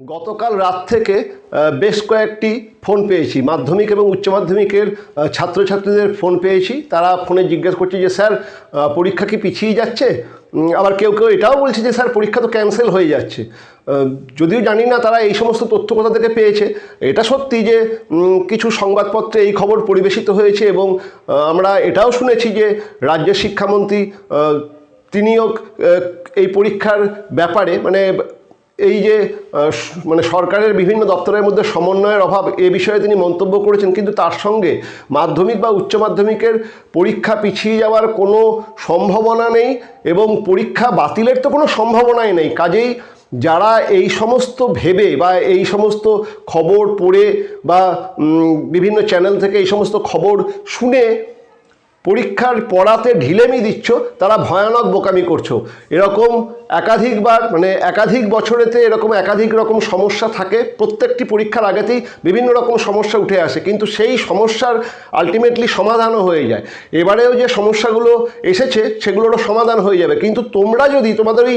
গতকাল রাত থেকে বেশ কয়েকটি ফোন পেয়েছি। মাধ্যমিক এবং উচ্চ মাধ্যমিকের ছাত্রছাত্রীদের ফোন পেয়েছি। তারা ফোনে জিজ্ঞেস করছে যে, স্যার পরীক্ষা কি পিছিয়ে যাচ্ছে? আবার কেউ কেউ এটাও বলছে যে, স্যার, পরীক্ষা তো ক্যান্সেল হয়ে যাচ্ছে। যদিও জানি না তারা এই সমস্ত তথ্য কোথা থেকে পেয়েছে। এটা সত্যি যে কিছু সংবাদপত্রে এই খবর পরিবেশিত হয়েছে এবং আমরা এটাও শুনেছি যে, রাজ্যের শিক্ষামন্ত্রী তিনিও এই পরীক্ষার ব্যাপারে মানে এই যে মানে সরকারের বিভিন্ন দপ্তরের মধ্যে সমন্বয়ের অভাব এ বিষয়ে তিনি মন্তব্য করেছেন, কিন্তু তার সঙ্গে মাধ্যমিক বা উচ্চ মাধ্যমিকের পরীক্ষা পিছিয়ে যাওয়ার কোনো সম্ভাবনা নেই এবং পরীক্ষা বাতিলের তো কোনো সম্ভাবনাই নেই। কাজেই যারা এই সমস্ত ভেবে বা এই সমস্ত খবর পড়ে বা বিভিন্ন চ্যানেল থেকে এই সমস্ত খবর শুনে পরীক্ষার পড়াতে ঢিলেমি দিচ্ছ, তারা ভয়ানক বোকামি করছ। এরকম একাধিকবার মানে একাধিক বছরেতে এরকম একাধিক রকম সমস্যা থাকে, প্রত্যেকটি পরীক্ষার আগেতেই বিভিন্ন রকম সমস্যা উঠে আসে, কিন্তু সেই সমস্যার আলটিমেটলি সমাধানও হয়ে যায়। এবারেও যে সমস্যাগুলো এসেছে, সেগুলোরও সমাধান হয়ে যাবে। কিন্তু তোমরা যদি তোমাদের ওই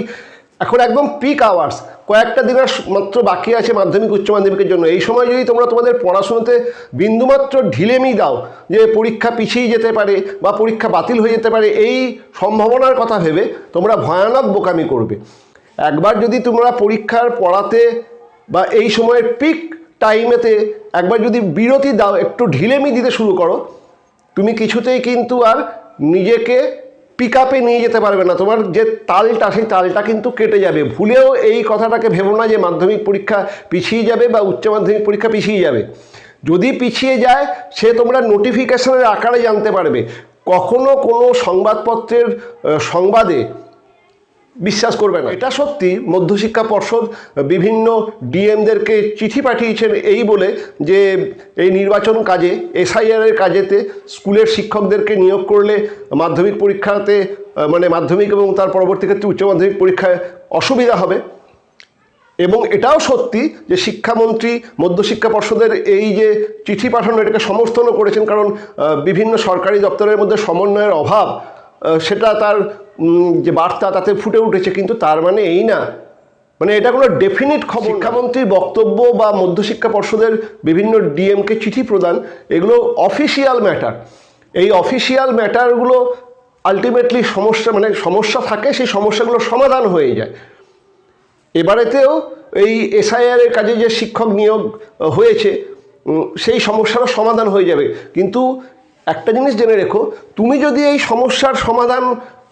এখন একদম পিক আওয়ার্স কয়েকটা দিনের মাত্র বাকি আছে মাধ্যমিক, উচ্চ মাধ্যমিকের জন্য। এই সময় যদি তোমরা তোমাদের পড়াশোনাতে বিন্দুমাত্র ঢিলেমি দাও, যে পরীক্ষা পিছিয়ে যেতে পারে বা পরীক্ষা বাতিল হয়ে যেতে পারে, এই সম্ভাবনার কথা ভেবে তোমরা ভয়ানক বোকামি করবে। একবার যদি তোমরা পরীক্ষার পড়াতে বা এই সময়ের পিক টাইমেতে একবার যদি বিরতি দাও, একটু ঢিলেমি দিতে শুরু করো, তুমি কিছুতেই কিন্তু আর নিজেকে পিক আপে নিয়ে যেতে পারবে না। তোমার যে তালটা, সেই তালটা কিন্তু কেটে যাবে। ভুলেও এই কথাটাকে ভেবো না যে মাধ্যমিক পরীক্ষা পিছিয়ে যাবে বা উচ্চ মাধ্যমিক পরীক্ষা পিছিয়ে যাবে। যদি পিছিয়ে যায়, সে তোমরা নোটিফিকেশনের আকারে জানতে পারবে। কখনো কোনো সংবাদপত্রের সংবাদে বিশ্বাস করবে না। এটা সত্যি মধ্যশিক্ষা পর্ষদ বিভিন্ন ডিএমদেরকে চিঠি পাঠিয়েছেন এই বলে যে এই নির্বাচন কাজে এসআইআর এর কাজেতে স্কুলের শিক্ষকদেরকে নিয়োগ করলে মাধ্যমিক পরীক্ষাতে মানে মাধ্যমিক এবং তার পরবর্তী ক্ষেত্রে উচ্চ মাধ্যমিক পরীক্ষায় অসুবিধা হবে। এবং এটাও সত্যি যে শিক্ষামন্ত্রী মধ্যশিক্ষা পর্ষদের এই যে চিঠি পাঠানো, এটাকে সমর্থনও করেছেন। কারণ বিভিন্ন সরকারি দপ্তরের মধ্যে সমন্বয়ের অভাব সেটা তার যে বার্তা তাতে ফুটে উঠেছে, কিন্তু তার মানে এই না। মানে এটা কোনো ডেফিনিট খবর শিক্ষামন্ত্রীর বক্তব্য বা মধ্যশিক্ষা পর্ষদের বিভিন্ন ডিএমকে চিঠি প্রদান, এগুলো অফিসিয়াল ম্যাটার এই অফিসিয়াল ম্যাটারগুলো আলটিমেটলি সমস্যা মানে সমস্যা থাকে, সেই সমস্যাগুলো সমাধান হয়ে যায়। এবারেতেও এই এসআইআর এর কাজে যে শিক্ষক নিয়োগ হয়েছে সেই সমস্যারও সমাধান হয়ে যাবে। কিন্তু একটা জিনিস জেনে রেখো, তুমি যদি এই সমস্যার সমাধান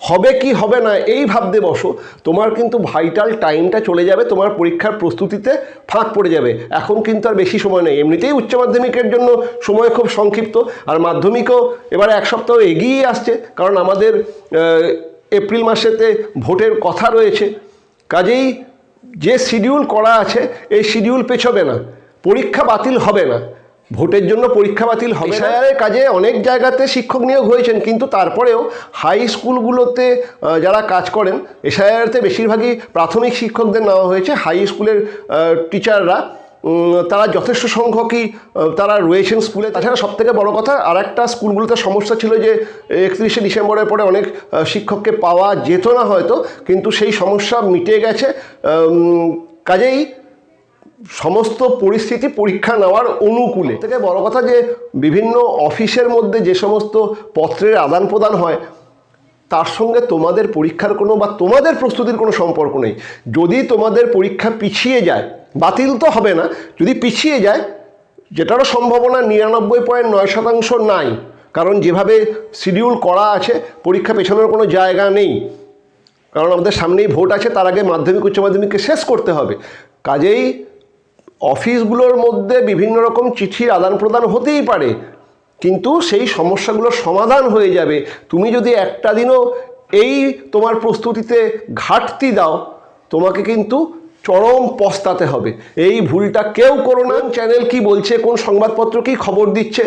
হবে কি হবে না, এই ভাবতে বসো। তোমার কিন্তু ভাইটাল টাইমটা চলে যাবে, তোমার পরীক্ষার প্রস্তুতিতে ফাঁক পড়ে যাবে। এখন কিন্তু আর বেশি সময় নেই। এমনিতেই উচ্চ মাধ্যমিকের জন্য সময় খুব সংক্ষিপ্ত। আর মাধ্যমিকও এবার এক সপ্তাহ এগিয়ে আসছে, কারণ আমাদের এপ্রিল মাসেতে ভোটের কথা রয়েছে। কাজেই যে শিডিউল করা আছে, এই শিডিউল পেছবে না। পরীক্ষা বাতিল হবে না। ভোটের জন্য পরীক্ষা বাতিল হবে কাজে অনেক জায়গাতে শিক্ষক নিয়োগ হয়েছেন, কিন্তু তারপরেও হাই স্কুলগুলোতে যারা কাজ করেন, এসআইআরতে বেশিরভাগই প্রাথমিক শিক্ষকদের নেওয়া হয়েছে। হাই স্কুলের টিচাররা তারা যথেষ্ট সংখ্যকই তারা রয়েছেন স্কুলে। তাছাড়া সব থেকে বড় কথা আর একটা স্কুলগুলোতে সমস্যা ছিল যে, একত্রিশে ডিসেম্বরের পরে অনেক শিক্ষককে পাওয়া যেত না হয়তো, কিন্তু সেই সমস্যা মিটে গেছে। কাজেই সমস্ত পরিস্থিতি পরীক্ষা নেওয়ার অনুকূলে। থেকে বড় কথা যে, বিভিন্ন অফিসের মধ্যে যে সমস্ত পত্রের আদান প্রদান হয়, তার সঙ্গে তোমাদের পরীক্ষার কোনো বা তোমাদের প্রস্তুতির কোনো সম্পর্ক নেই। যদি তোমাদের পরীক্ষা পিছিয়ে যায়, বাতিল তো হবে না, যদি পিছিয়ে যায়, যেটারও সম্ভাবনা নিরানব্বই পয়েন্ট নয় শতাংশ নাই, কারণ যেভাবে শিডিউল করা আছে, পরীক্ষা পেছানোর কোনো জায়গা নেই। কারণ আমাদের সামনেই ভোট আছে, তার আগে মাধ্যমিক, উচ্চ মাধ্যমিককে শেষ করতে হবে। কাজেই অফিসগুলোর মধ্যে বিভিন্ন রকম চিঠির আদান প্রদান হতেই পারে, কিন্তু সেই সমস্যাগুলোর সমাধান হয়ে যাবে। তুমি যদি একটা দিনও এই তোমার প্রস্তুতিতে ঘাটতি দাও, তোমাকে কিন্তু চরম পস্তাতে হবে। এই ভুলটা কেউ করো না। চ্যানেল কি বলছে? কোন সংবাদপত্র কি খবর দিচ্ছে?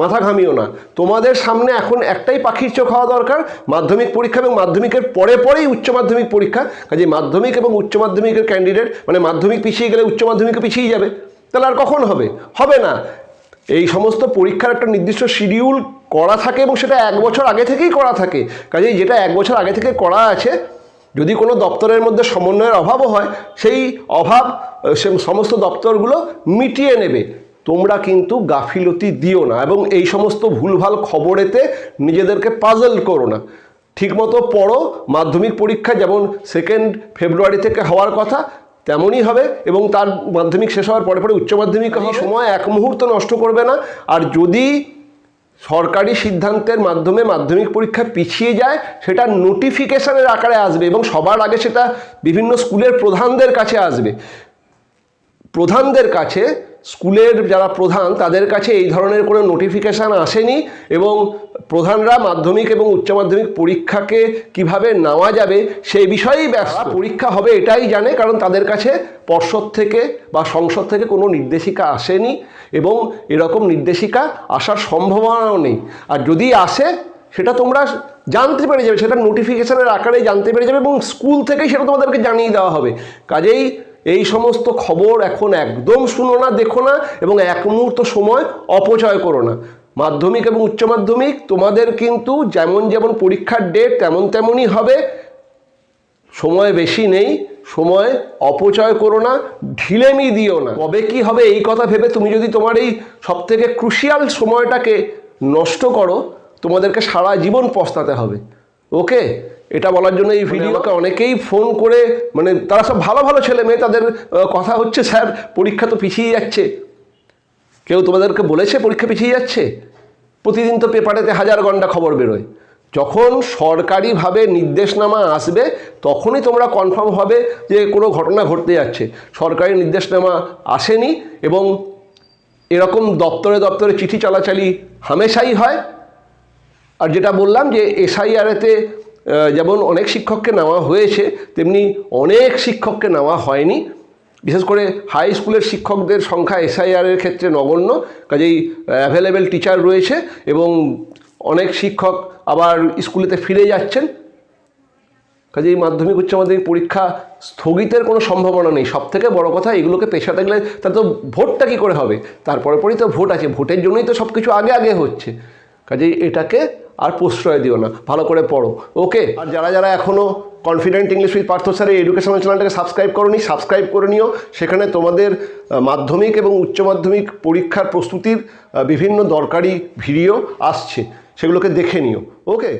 মাথা ঘামিও না। তোমাদের সামনে এখন একটাই পাখির চোখ হওয়া দরকার, মাধ্যমিক পরীক্ষা এবং মাধ্যমিকের পরে পরেই উচ্চ মাধ্যমিক পরীক্ষা। কাজে মাধ্যমিক এবং উচ্চ মাধ্যমিকের ক্যান্ডিডেট মানে মাধ্যমিক পিছিয়ে গেলে উচ্চ মাধ্যমিকে পিছিয়ে যাবে। তাহলে আর কখন হবে? হবে না। এই সমস্ত পরীক্ষার একটা নির্দিষ্ট শিডিউল করা থাকে এবং সেটা এক বছর আগে থেকেই করা থাকে। কাজেই যেটা এক বছর আগে থেকে করা আছে, যদি কোনো দপ্তরের মধ্যে সমন্বয়ের অভাবও হয়, সেই অভাব সমস্ত দপ্তরগুলো মিটিয়ে নেবে। তোমরা কিন্তু গাফিলতি দিও না এবং এই সমস্ত ভুলভাল খবরেতে নিজেদেরকে পাজল করো না। ঠিকমতো পড়ো মাধ্যমিক পরীক্ষা যেমন সেকেন্ড ফেব্রুয়ারি থেকে হওয়ার কথা তেমনই হবে এবং তার মাধ্যমিক শেষ হওয়ার পরে পরে উচ্চ মাধ্যমিক সময় এক মুহূর্ত নষ্ট করবে না। আর যদি সরকারি সিদ্ধান্তের মাধ্যমে মাধ্যমিক পরীক্ষা পিছিয়ে যায় সেটা নোটিফিকেশানের আকারে আসবে এবং সবার আগে সেটা বিভিন্ন স্কুলের প্রধানদের কাছে আসবে। প্রধানদের কাছে স্কুলের যারা প্রধান, তাদের কাছে এই ধরনের কোনো নোটিফিকেশান আসেনি এবং প্রধানরা মাধ্যমিক এবং উচ্চ মাধ্যমিক পরীক্ষাকে কীভাবে নেওয়া যাবে সেই বিষয়েই ব্যস্ত। পরীক্ষা হবে এটাই জানে, কারণ তাদের কাছে পর্ষদ থেকে বা সংসদ থেকে কোনো নির্দেশিকা আসেনি এবং এরকম নির্দেশিকা আসার সম্ভাবনাও নেই। আর যদি আসে, সেটা তোমরা জানতে পেরে যাবে, সেটা নোটিফিকেশানের আকারে জানতে পেরে যাবে এবং স্কুল থেকেই সেটা তোমাদেরকে জানিয়ে দেওয়া হবে। কাজেই এই সমস্ত খবর এখন একদম শুনো না, দেখো না এবং এক মুহূর্ত সময় অপচয় করো না। মাধ্যমিক এবং উচ্চ মাধ্যমিক তোমাদের কিন্তু যেমন যেমন পরীক্ষার ডেট তেমন তেমনই হবে। সময় বেশি নেই, সময় অপচয় করো না, ঢিলেমি দিও না। কবে কি হবে এই কথা ভেবে তুমি যদি তোমার এই সব থেকে ক্রুশিয়াল সময়টাকে নষ্ট করো, তোমাদেরকে সারা জীবন পস্তাতে হবে। ওকে এটা বলার জন্য এই ভিডিওকে অনেকেই ফোন করে মানে তারা সব ভালো ভালো ছেলে মেয়ে তাদের কথা হচ্ছে স্যার পরীক্ষা তো পিছিয়ে যাচ্ছে। কেউ তোমাদেরকে বলেছে পরীক্ষা পিছিয়ে যাচ্ছে? প্রতিদিন তো পেপারেতে হাজার ঘণ্টা খবর বেরোয়। যখন সরকারিভাবে নির্দেশনামা আসবে তখনই তোমরা কনফার্ম হবে যে কোনো ঘটনা ঘটতে যাচ্ছে। সরকারি নির্দেশনামা আসেনি এবং এরকম দপ্তরে দপ্তরে চিঠি চলাচলি হামেশাই হয়। আর যেটা বললাম যে এসআইআরেতে যেমন অনেক শিক্ষককে নেওয়া হয়েছে, তেমনি অনেক শিক্ষককে নেওয়া হয়নি। বিশেষ করে হাই স্কুলের শিক্ষকদের সংখ্যা এসআইআরের ক্ষেত্রে নগণ্য, কাজেই অ্যাভেলেবেল টিচার রয়েছে এবং অনেক শিক্ষক আবার স্কুলেতে ফিরে যাচ্ছেন। কাজেই মাধ্যমিক, উচ্চ মাধ্যমিক পরীক্ষা স্থগিতের কোনো সম্ভাবনা নেই। সব থেকে বড় কথা, এগুলোকে পেশা থাকলে তার তো ভোটটা কী করে হবে? তারপরে পরেই তো ভোট আছে। ভোটের জন্যই তো সব কিছু আগে আগে হচ্ছে। কাজেই এটাকে আর প্রশ্রয় দিও না, ভালো করে পড়ো ওকে আর যারা যারা এখনও কনফিডেন্ট ইংলিশ উইথ পার্থ স্যারের এডুকেশনাল চ্যানেলটাকে সাবস্ক্রাইব করনি সাবস্ক্রাইব করে নিও। সেখানে তোমাদের মাধ্যমিক এবং উচ্চ মাধ্যমিক পরীক্ষার প্রস্তুতির বিভিন্ন দরকারি ভিডিও আসছে, সেগুলোকে দেখে নিও ওকে